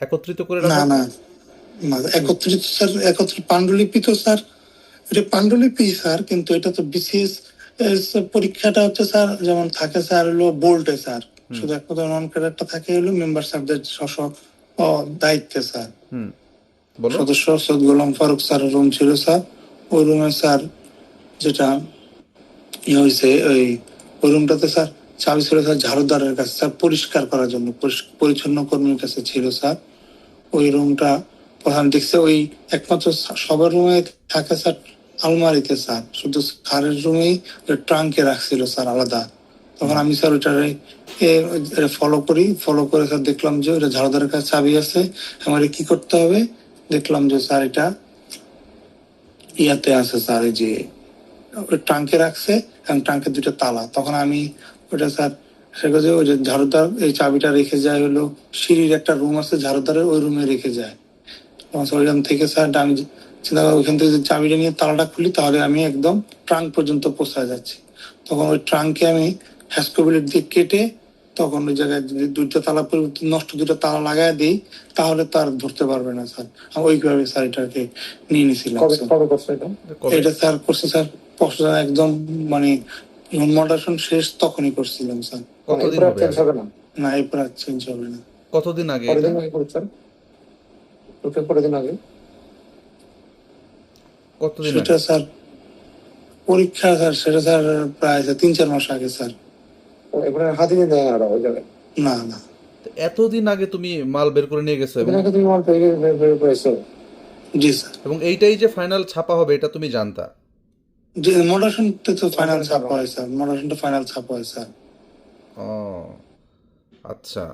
একত্রিত করে না না। না একত্রিত স্যার একত্রিত পাণ্ডুলিপি তো স্যার। এটা পাণ্ডুলিপি স্যার কিন্তু এটা তো বিসিএস পরীক্ষাটা হচ্ছে স্যার যেমন থাকে স্যার হলো বোল্টে স্যার। শুধু একমাত্র নন ক্যাডারটা থাকে হলো মেম্বার স্যারদের স্ব দায়িত্বে স্যার। সদস্য সৈয়দ গোলাম ফারুক স্যার রুম ছিল স্যার। ওই রুমে স্যার যেটা ইয়ে হয়েছে ওই ওই রুমটাতে স্যার চাবি ছিল স্যার ঝাড়ুদারের কাছে স্যার পরিষ্কার করার জন্য পরিচ্ছন্ন কর্মীর কাছে ছিল স্যার। ওই রুমটা প্রধান দেখছে, ওই একমাত্র সবার রুমে থাকে স্যার আলমারিতে স্যার। শুধু স্যারের রুমেই ট্রাঙ্কে রাখছিল স্যার আলাদা। তখন আমি স্যার ওইটারে ফলো করি ফলো করে স্যার দেখলাম যে ওটা ঝাড়ুদারের কাছে চাবি আছে। আমার কি করতে হবে? দেখলাম যে স্যার এটা ইয়াতে আছে স্যার যে ট্রাঙ্কে রাখছে, এবং ট্রাঙ্কের দুটো তালা। তখন আমি ওটা স্যার সেটা যে ওই যে ঝাড়ুদার এই চাবিটা রেখে যায় হলো সিঁড়ির একটা রুম আছে ঝাড়ুদারের ওই রুমে রেখে যায়। ওইখান থেকে স্যার। আমি চিন্তা ওইখান থেকে চাবিটা নিয়ে তালাটা খুলি তাহলে আমি একদম ট্রাঙ্ক পর্যন্ত পৌঁছায় যাচ্ছি। তখন ওই ট্রাঙ্কে আমি হ্যাসকোবিলেট দিয়ে কেটে তখন ওই জায়গায় যদি দুইটা তালা পরিবর্তে নষ্ট দুটো তালা লাগায় দিই তাহলে তো আর ধরতে পারবে না স্যার। আমি ওইভাবে স্যার এটাকে নিয়ে নিয়েছিলাম এটা? স্যার করছে স্যার প্রশ্ন একদম মানে মডারেশন শেষ তখনই করছিলাম স্যার। কতদিন হবে চেঞ্জ হবে না? না এরপর আর চেঞ্জ হবে না। কতদিন আগে পরের এটা? দিন আগে করেছেন? রুটিন পরের দিন আগে। কতদিন সেটা স্যার পরীক্ষা স্যার সেটা স্যার প্রায় তিন চার মাস আগে স্যার। এবারে হাতে নিয়ে দেয় আর ওই জায়গায়? না না। এতদিন আগে তুমি মাল বের করে নিয়ে গেছো এবং তুমি মাল বের- বের করেছ? জি স্যার। এবং এইটাই যে ফাইনাল ছাপা হবে এটা তুমি জানতা? মডারেশন তো ফাইনাল ছাপা হয় স্যার মডারেশনটা ফাইনাল ছাপা হয় স্যার ও আচ্ছা